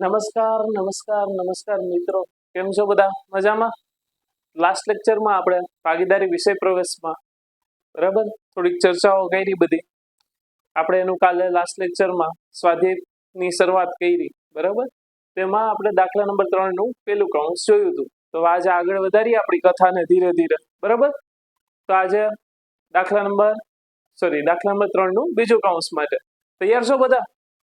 નમસ્કાર નમસ્કાર નમસ્કાર મિત્રો. કેમ છો બધા? મજામાં? લાસ્ટ લેક્ચરમાં આપણે ભાગીદારી વિષય પ્રવેશમાં. બરાબર? થોડીક ચર્ચાઓ કરી બધી. આપણે એનું કાલે લાસ્ટ લેક્ચરમાં સ્વાધ્યાયની શરૂઆત કરી. બરાબર? તેમાં આપણે દાખલા નંબર ત્રણનું પેલું કૌંસ જોયું હતું. તો આજે આગળ વધારીએ આપણી કથાને ધીરે ધીરે. બરાબર? તો આજે દાખલા નંબર સોરી દાખલા નંબર ત્રણનું બીજું કૌંસ માટે. તૈયાર છો બધા?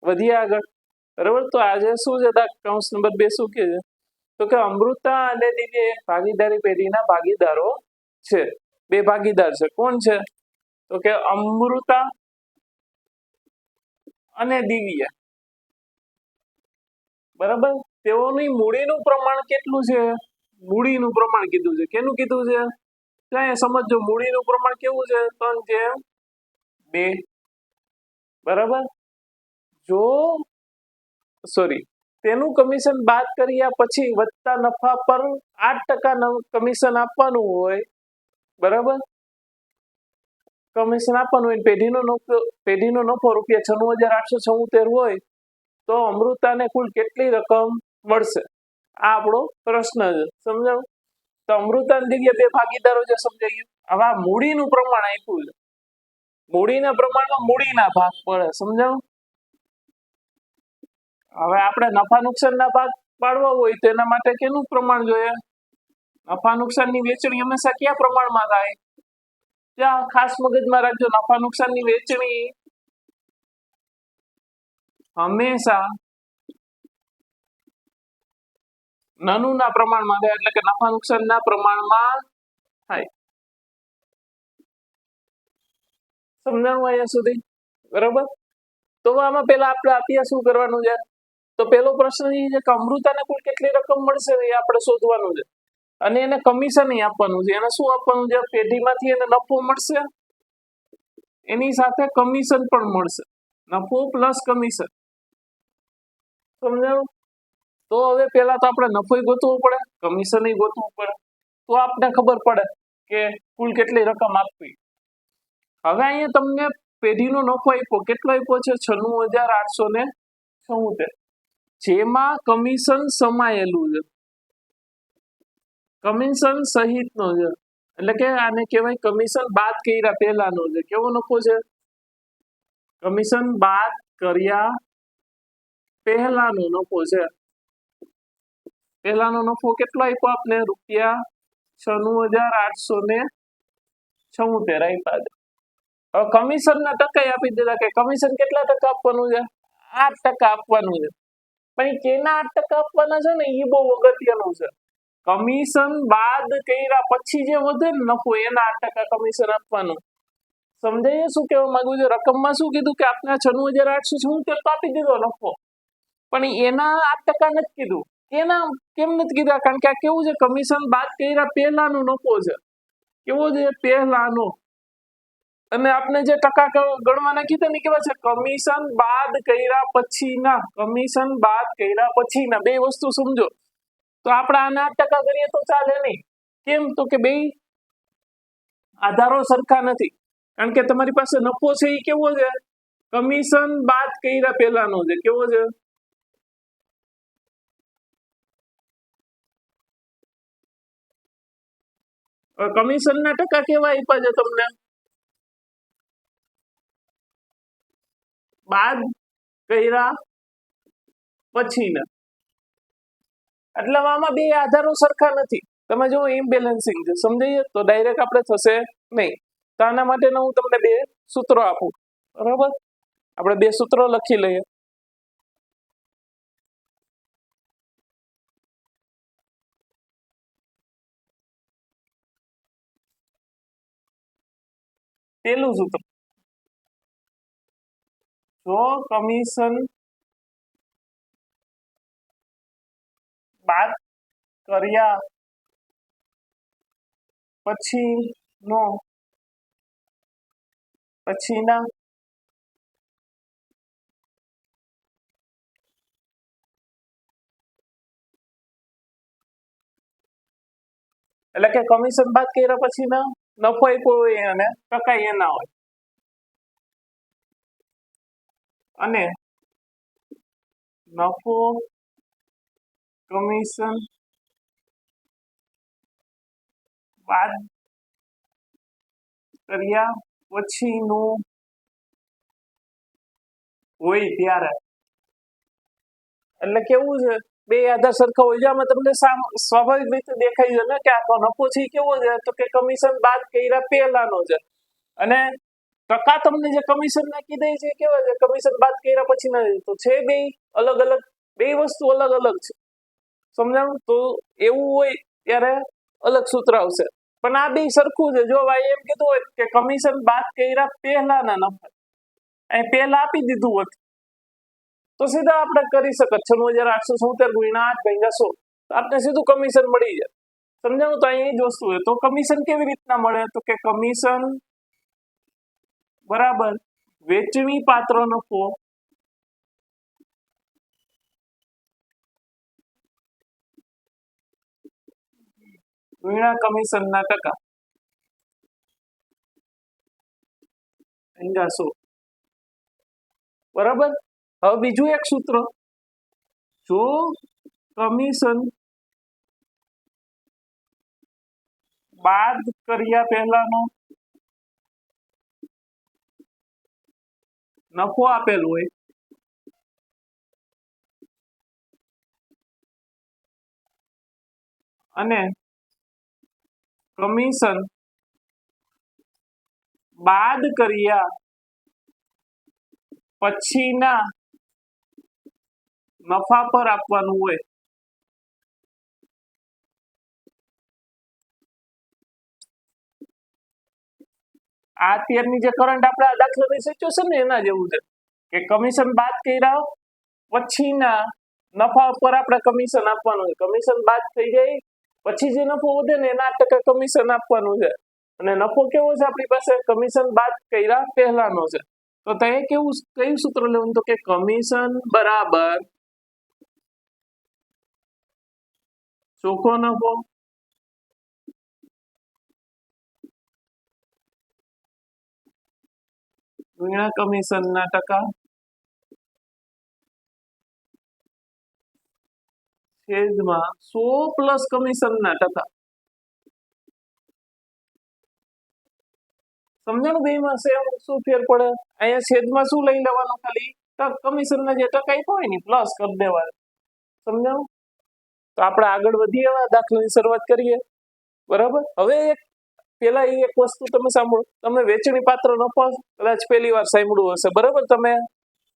વધીએ આગળ. બરાબર? તો આજે શું છે? કૌંસ નંબર બે શું કે છે? તો કે અમૃતા અને દિવ્ય ભાગીદારી પેઢીના ભાગીદારો છે. બે ભાગીદાર છે. કોણ છે? તો કે અમૃતા અને દિવ્ય. બરાબર? તેઓની મૂડીનું પ્રમાણ કેટલું છે? મૂડીનું પ્રમાણ કીધું છે. કેનું કીધું છે? ત્યાં સમજો, મૂડીનું પ્રમાણ કેવું છે? ત્રણ જેમ બે. બરાબર? જો સોરી. તેનું કમિશન બાદ કર્યા પછી વધતા નફા પર આઠ ટકા કમિશન આપવાનું હોય. બરાબર? કમિશન આપવાનું હોય પેઢીનો નફો પેઢીનો નફો રૂપિયા છન્નું હજાર આઠસો ચૌતેર હોય તો અમૃતાને કુલ કેટલી રકમ મળશે? આ આપણો પ્રશ્ન છે. સમજાવ તો અમૃતાની જગ્યાએ બે ભાગીદારો જે સમજાયું હવે મૂડીનું પ્રમાણ આપ્યું છે. મૂડીના પ્રમાણમાં મૂડીના ભાગ પડે. સમજાવ હવે આપણે નફા નુકસાનના ભાગ પાડવા હોય તો એના માટે કેનું પ્રમાણ જોઈએ? નફા નુકસાનની વેચણી હંમેશા કયા પ્રમાણમાં થાય? ત્યાં ખાસ મગજમાં રાખજો, નફા નુકસાનની વેચણી હંમેશા નાનુંના પ્રમાણમાં થાય, એટલે કે નફા નુકસાનના પ્રમાણમાં થાય. સમજાણું અહીંયા સુધી? બરોબર? તો આમાં પેલા આપણે આપીએ શું કરવાનું છે? તો પેલો પ્રશ્ન એ છે કે અમૃતાને કુલ કેટલી રકમ મળશે એ આપણે શોધવાનું છે. અને એને કમિશન આપવાનું છે. એને શું આપવાનું છે? પેઢીમાંથી એને નફો મળશે, એની સાથે કમિશન પણ મળશે. નફો પ્લસ કમિશન સમજાયું તો હવે પેલા તો આપણે નફો ગોતવો પડે કમિશન ગોતવું પડે. તો આપને ખબર પડે કે કુલ કેટલી રકમ આપવી. હવે અહીંયા તમને પેઢીનો નફો આપ્યો. કેટલો આપ્યો છે? છન્નું હજાર આઠસો ને છોતેર જેમાં કમિશન સમાયેલું છે. કમિશન સહિતનો છે. એટલે કે આને કહેવાય કમિશન બાદ કર્યા પહેલાનો છે. કેવો નફો છે? કમિશન બાદ કર્યા પહેલાનો નફો છે. પહેલાનો નફો કેટલો આપ્યો આપને? રૂપિયા છન્નું હજાર આઠસો ને છોતેર આપ્યા છે. કમિશન ના ટકા આપી દીધા કે કમિશન કેટલા ટકા આપવાનું છે? આઠ ટકા આપવાનું છે. પણ કેના આઠ ટકા આપવાના છે ને એ બહુ અગત્યનું છે. કમિશન બાદ કર્યા પછી જે વધે નફો એના આઠ ટકા કમિશન આપવાનું. સમજાય શું કહેવા માંગુ છું? રકમમાં શું કીધું કે આપણે છન્નું હજાર આઠસો હું તે આપી દીધો નફો પણ એના આઠ ટકા નથી કીધું. એના કેમ નથી કીધા? કારણ કે આ કેવું છે? કમિશન બાદ કર્યા પહેલાનો નફો છે. કેવો છે? પહેલાનો. અને આપણે જે ટકા ગણવાના કીધા ને કેવા છે? કમિશન બાદ કર્યા પછીના, કમિશન બાદ કર્યા પછીના. બે વસ્તુ સમજો. તો આપણે આના ટકા કરીએ તો ચાલે નહીં. કેમ? તો કે બે આધારો સરખા નથી. કારણ કે તમારી પાસે નફો છે એ કેવો છે? કમિશન બાદ કર્યા પહેલાનો છે. કેવો છે? કમિશન ના ટકા કેવા આપ્યા છે તમને? બાદ કર્યા પછીના. એટલે આમાં બે આધારો સરખા નથી. તમે જો ઇમ્બેલેન્સિંગ છે. સમજાઈએ તો ડાયરેક્ટ આપણે થશે નહીં. તો આના માટે હું તમને બે સૂત્રો આપું. બરાબર? આપણે બે સૂત્રો લખી લઈએ. પેલું સૂત્ર. જો કમિશન બાદ કર્યા પછીનો પછીના. એટલે કે કમિશન બાદ કર્યા પછીના, નફો આપ્યો હોય અને ટકા એના હોય. અને નફો કમિશન બાદ કર્યા પછીનું હોય ત્યારે. એટલે કેવું છે? બે આધાર સરખા હોય છે. આમાં તમને સ્વાભાવિક રીતે દેખાય છે ને કે આખો નફો છે કેવો છે? તો કે કમિશન બાદ કર્યા પહેલાનો છે. અને ટકા તમને જે કમિશન નાખી દે છે એ કેવા છે? કમિશન બાદ કર્યા પછી ના તો છે બે અલગ અલગ, બે વસ્તુ અલગ અલગ છે. સમજાણું? તો એવું હોય ત્યારે અલગ સૂત્ર આવશે. પણ આ બે સરખું છે. જો ભાઈ એમ કીધું હોય કે કમિશન બાદ કર્યા પહેલાના નફા અહીં પહેલા આપી દીધું હોત. તો સીધા આપણે કરી શકત. છન્નું હજાર આઠસો સોતેર ગુણ્યા આઠ ભાગ્યા સો. તો આપણે સીધું કમિશન મળી જાય. સમજાણું? તો અહીં જ વસ્તુ હોય તો કમિશન કેવી રીતના મળે? તો કે કમિશન બરાબર. વેચવી પાત્ર નફો વીણા કમિશનના ટકા. બરાબર? હવે બીજું એક સૂત્ર. જો કમિશન બાદ કર્યા પહેલાનો નફો આપેલ હોય. અને કમિશન બાદ કર્યા પછીના નફા પર આપવાનું હોય. આ અત્યારની જે કરંટ આપણે દાખલાની સિચ્યુએશન ને એના જેવું છે. કે કમિશન બાદ કર્યા, પછીના નફા ઉપર આપણે કમિશન આપવાનું છે. કમિશન બાદ થઈ જાય, પછી જે નફો વધે ને એના ટકા કમિશન આપવાનું છે. અને નફો કેવો છે આપણી પાસે? કમિશન બાદ કર્યા પહેલાનો છે. તો તે કેવું કયું સૂત્ર લેવું તો કે કમિશન બરાબર ચોખ્ખો નફો ગુણ્યા કમિશનના ટકા છેદમાં સો પ્લસ કમિશનના ટકા સમજણ બે માં સેમ શું ફેર પડે અહીંયા છેદમાં શું લઈ લેવાનું ખાલી કમિશનના જે ટકા આપ્યો હોય ને પ્લસ કરી દેવાનું સમજાણું તો આપણે આગળ વધીએ દાખલાની શરૂઆત કરીએ બરાબર હવે એક પેલા એ એક વસ્તુ તમે સાંભળો. તમે વેચણી પાત્ર નફો કદાચ પહેલી વાર સાંભળ્યું હશે. બરાબર? તમે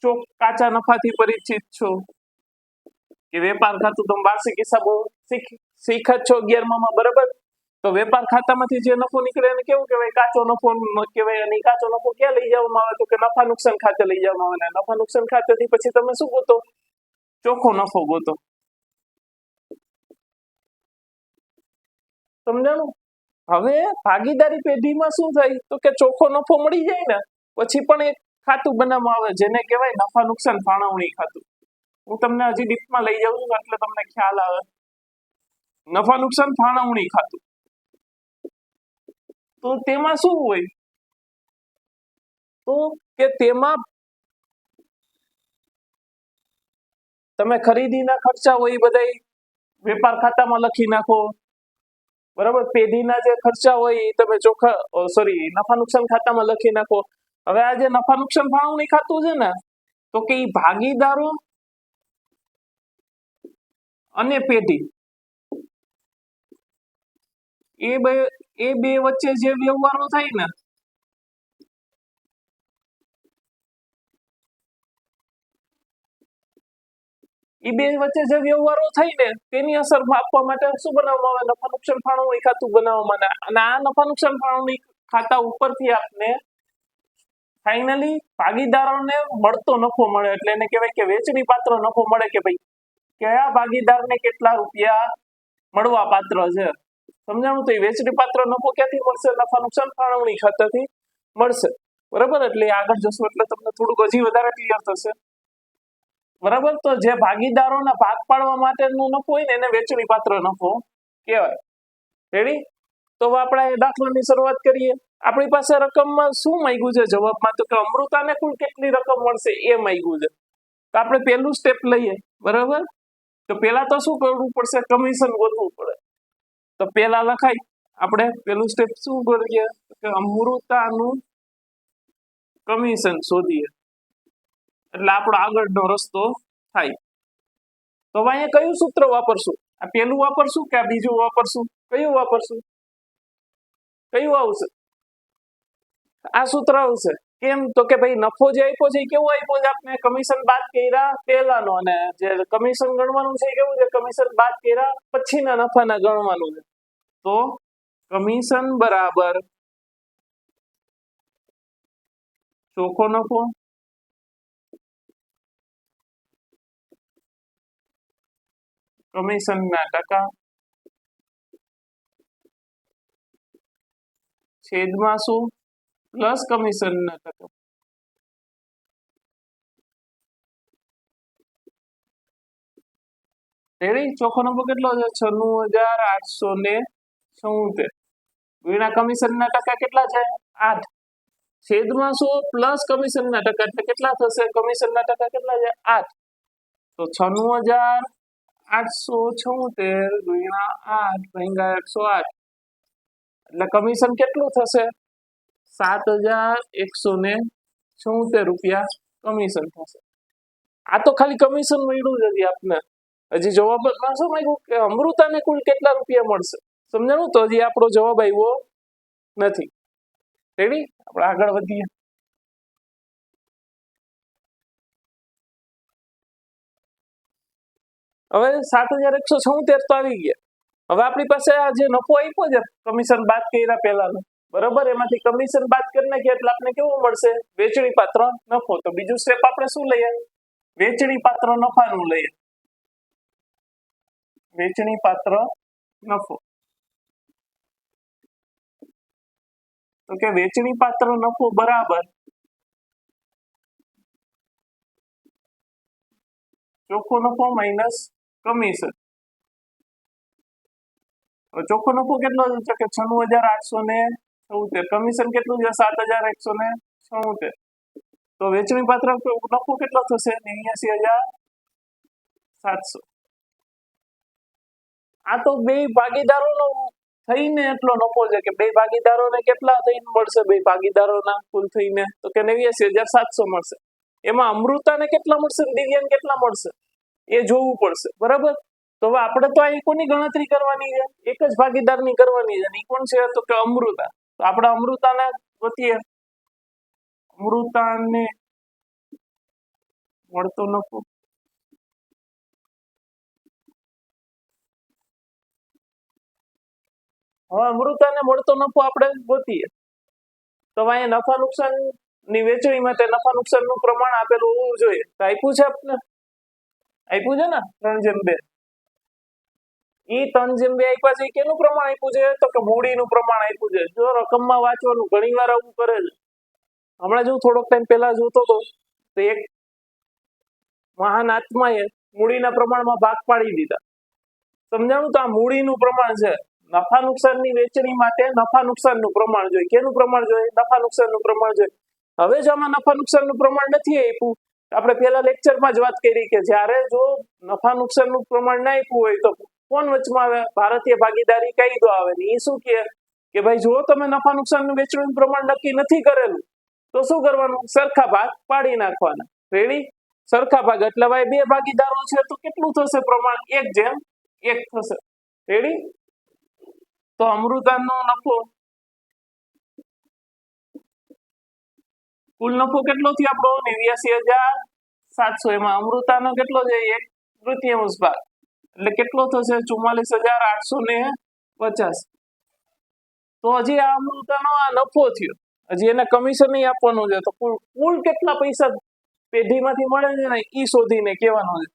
ચોક કાચા નફાથી પરિચિત છો. કે વેપાર ખાતું તમે વાર્ષિક હિસાબો શીખ શીખ જ છો અગિયારમાં, બરાબર? તો વેપાર ખાતામાંથી જે નફો નીકળે એને કેવું કહેવાય? કાચો નફો કહેવાય અને કાચો નફો ક્યાં લઈ જવામાં આવે? તો કે નફા નુકસાન ખાતે લઈ જવામાં આવે. નફા નુકસાન ખાતેથી પછી તમે શું ગોતો? ચોખ્ખો નફો ગોતો. સમજાણું? હવે ભાગીદારી પેઢીમાં શું થાય? તો કે ચોખ્ખો નફો મળી જાય ને, પછી પણ એક ખાતું બનાવવામાં આવે, જેને કહેવાય નફા નુકસાન ફાળવણી ખાતું. હું તમને હજી ડીપમાં લઈ જાઉં છું, એટલે તમને ખ્યાલ આવે. નફા નુકસાન ફાળવણી ખાતું. તો તેમાં શું હોય? તો કે તેમાં તમે ખરીદીના ખર્ચા હોય એ બધા વેપાર ખાતામાં લખી નાખો બરાબર? પેઢીના જે ખર્ચા હોય એ તમે ચોખ્ખા સોરી નફા નુકસાન ખાતામાં લખી નાખો. હવે આ જે નફા નુકસાન ફાળવણી ખાતું છે ને, તો કે એ ભાગીદારો અને પેઢી. એ બે એ બે વચ્ચે જે વ્યવહારો થાય ને એ બે વચ્ચે જે વ્યવહારો થઈ ને, તેની અસર માપવા માટે શું બનાવવામાં આવે? નફા નુકસાન ફાળવણી ખાતું બનાવવામાં આવે અને આ નફા નુકસાન ફાળવણી ખાતા ઉપરથી આપને ફાઇનલી ભાગીદારોને મળતો નફો મળે. એટલે એને કહેવાય કે વેચણી પાત્ર નફો મળે કે ભાઈ, કયા ભાગીદારને કેટલા રૂપિયા મળવા પાત્ર છે? સમજાણું? તો એ વેચણી પાત્ર નફો ક્યાંથી મળશે? નફા નુકસાન ફાળવણી ખાતાથી મળશે. બરાબર? એટલે આગળ જશું એટલે તમને થોડુંક હજી વધારે ક્લિયર થશે. બરાબર? તો જે ભાગીદારોના ભાગ પાડવા માટેનો નફો હોય ને એને વેચણી પાત્ર નફો કહેવાય. રેડી તો આપણે દાખલાની શરૂઆત કરીએ. આપણી પાસે રકમમાં શું માંગ્યું છે જવાબમાં? તો કે અમૃતાને કુલ કેટલી રકમ મળશે? એ માંગ્યું છે. તો આપણે પહેલું સ્ટેપ લઈએ. બરાબર? તો પહેલા તો શું કરવું પડશે? કમિશન ગોતવું પડે. તો પેલા લખાય. આપણે પેલું સ્ટેપ શું કરીએ? કે અમૃતાનું કમિશન શોધીએ. એટલે આપણો આગળનો રસ્તો થાય. તો હવે અહીંયા કયું સૂત્ર વાપરશું? આ પેલું વાપરશું કે આ બીજું વાપરશું? કયું વાપરશું? કયું આવશે? આ સૂત્ર આવશે. કેમ? તો કે ભાઈ નફો જે આપ્યો છે એ કેવો આપ્યો છે? આપણે કમિશન બાદ કર્યા પહેલાનો અને જે કમિશન ગણવાનું છે એ કેવું છે? કમિશન બાદ કર્યા પછીના નફાના ગણવાનું છે. તો કમિશન બરાબર ચોખ્ખો નફો કમિશનના ટકા છેદમાં શું પ્લસ કમિશનના ટકા રેડી ચોખ્ખો નંબર કેટલો છે છન્નું હજાર આઠસો ને છોતેર ગુણ્યા કમિશનના ટકા કેટલા છે આઠ છેદમાં શું પ્લસ કમિશનના ટકા એટલે કેટલા થશે કમિશનના ટકા કેટલા છે આઠ તો છન્નું હજાર આઠસો છોતેર ગુણ્યા આઠ ભાગ્યા એકસો આઠ. એટલે કમિશન કેટલું થશે? સાત હજાર એકસો ને છોતેર રૂપિયા કમિશન થશે. આ તો ખાલી કમિશન મળ્યું જ હજી આપને. હજી જવાબમાં શું માંગ્યું કે અમૃતાને કુલ કેટલા રૂપિયા મળશે? સમજાણું? તો હજી આપણો જવાબ આવ્યો નથી. રેડી આપણે આગળ વધીએ. હવે સાત હજાર એકસો છોતેર તો આવી ગયા. હવે આપણી પાસે આ જે નફો આપ્યો છે કમિશન બાદ કર્યા પહેલાનો. બરોબર? એમાંથી કમિશન બાદ કરી નાખીએ એટલે આપણે કેવું મળશે? વેચણી પાત્ર નફો. તો બીજું સ્ટેપ આપણે શું લઈએ? વેચણી પાત્ર નફાનું લઈએ. વેચણી પાત્ર નફો. તો કે વેચણી પાત્ર નફો બરાબર ચોખ્ખો નફો માઇનસ કમિશન ચોખ્ખો નફો કેટલો છે? કે છન્નું હજાર આઠસો ને ચૌતેર કમિશન કેટલું છે? સાત હજાર એકસો ને છોતેર. તો વેચણી પાત્ર નફો કેટલો થશે? નેવ્યાસી હજાર સાતસો. આ તો બે ભાગીદારોનો થઈને એટલો નફો છે કે બે ભાગીદારોને કેટલા થઈને મળશે? બે ભાગીદારોના કુલ થઈને. તો કે નેવ્યાસી હજાર સાતસો મળશે. એમાં અમૃતાને કેટલા મળશે? દિવ્યાને કેટલા મળશે? એ જોવું પડશે. બરાબર? તો હવે આપણે તો આ કોની ગણતરી કરવાની છે? એક જ ભાગીદારની કરવાની છે. કોણ છે? તો કે અમૃતા. તો આપણે અમૃતાના વતીએ અમૃતાને મળતો નફો. હવે અમૃતાને મળતો નફો આપણે ગોતીએ. તો અહીંયા નફા નુકસાનની વેચણી માટે નફા નુકસાનનું પ્રમાણ આપેલું હોવું જોઈએ. તો આપ્યું છે આપને? આપ્યું છે ને? ત્રણ જેમ બે. ઈ ત્રણ જેમ બે આપ્યા છે કેનું પ્રમાણ આપ્યું છે? તો કે મૂડીનું પ્રમાણ આપ્યું છે. જો રકમમાં વાંચવાનું, ઘણી વાર આવું કરે છે. હમણાં જો થોડોક ટાઈમ પહેલા જોતો હતો તો એક મહાન આત્માએ મૂડીના પ્રમાણમાં ભાગ પાડી દીધા. સમજાણું? તો આ મૂડીનું પ્રમાણ છે. નફા નુકસાનની વેચણી માટે નફા નુકસાનનું પ્રમાણ જોઈએ. કેનું પ્રમાણ જોઈએ? નફા નુકસાનનું પ્રમાણ જોઈએ. હવે જો આમાં નફા નુકસાનનું પ્રમાણ નથી આપ્યું. આપણે પહેલા લેક્ચરમાં જ વાત કરી કે જ્યારે જો નફા નુકસાનનું પ્રમાણ ના આપ્યું હોય તો કોણ વચમાં આવે? ભારતીય ભાગીદારી કાયદો આવે ને એ શું કહે? કે ભાઈ, જો તમે નફા નુકસાનનું વેચવાનું પ્રમાણ નક્કી નથી કરેલું, તો શું કરવાનું? સરખા ભાગ પાડી નાખવાના. રેડી સરખા ભાગ. એટલે ભાઈ બે ભાગીદારો છે, તો કેટલું થશે પ્રમાણ? એક જેમ, એક થશે. રેડી તો અમૃતાનો નફો કુલ નફો કેટલો થયો આપણો? નેવ્યાસી હજાર સાતસો. એમાં અમૃતાનો કેટલો છે? એક તૃતીયાંશ ભાગ એટલે કેટલો થશે? ચુમ્માલીસ હજાર આઠસો ને પચાસ. તો હજી આ અમૃતાનો આ નફો થયો. હજી એને કમિશન આપવાનું છે. તો કુલ કુલ કેટલા પૈસા પેઢીમાંથી મળે છે ને એ શોધીને કહેવાનું છે.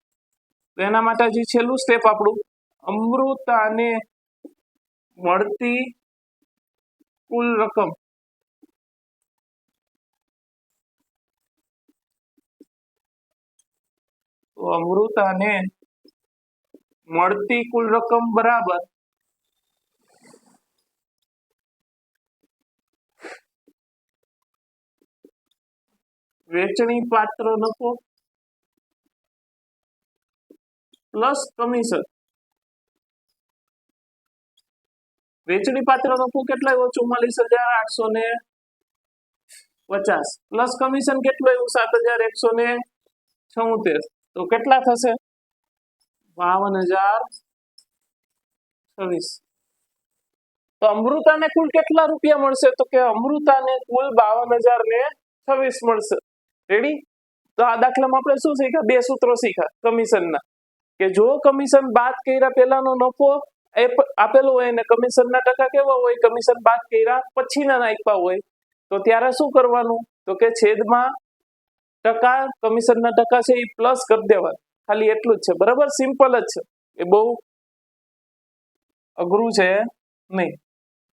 તો એના માટે હજી છેલ્લું સ્ટેપ આપણું. અમૃતાને મળતી કુલ રકમ તો અમૃતાને મળતી કુલ રકમ બરાબર વેચણી પાત્ર નફો પ્લસ કમિશન. વેચણી પાત્ર નફો કેટલો આવ્યો? ચુમ્માલીસ હજાર આઠસો ને પચાસ. પ્લસ કમિશન કેટલું આવ્યું? સાત હજાર એકસો ને છોતેર. તો કેટલા થશે? બાવન હજાર છવ્વીસ. તો અમૃતાને કુલ કેટલા રૂપિયા મળશે? તો કે અમૃતાને કુલ બાવન હજાર ને છવ્વીસ મળશે. રેડી તો આ દાખલામાં આપણે શું શીખ્યા? બે સૂત્રો શીખ્યા, કમિશનના. કે જો કમિશન બાદ કર્યા પહેલાનો નફો આપેલો હોય અને કમિશનના ટકા કેવા હોય? કમિશન બાદ કર્યા પછીના આપ્યા હોય. તો ત્યારે શું કરવાનું? તો કે છેદમાં ટકા, કમિશનના ટકા છે, એ પ્લસ કરી દેવાના. ખાલી એટલું જ છે. બરાબર? સિમ્પલ જ છે. એ બહુ અઘરું છે નહીં.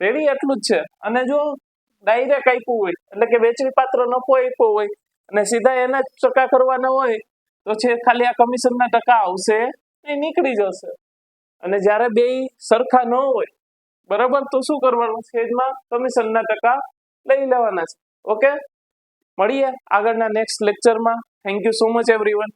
રેડી એટલું જ છે. અને જો ડાયરેક્ટ આપ્યું હોય, એટલે કે વેચવી પાત્ર નફો આપ્યો હોય, અને સીધા એના જ ટકા કરવાના હોય, તો છે ખાલી આ કમિશનના ટકા આવશે, એ નીકળી જશે. અને જ્યારે બે સરખા ન હોય, બરાબર, તો શું કરવાનું? છેદમાં કમિશનના ટકા લઈ લેવાના છે. ઓકે? મળીએ આગળના નેક્સ્ટ લેક્ચરમાં thank you so much everyone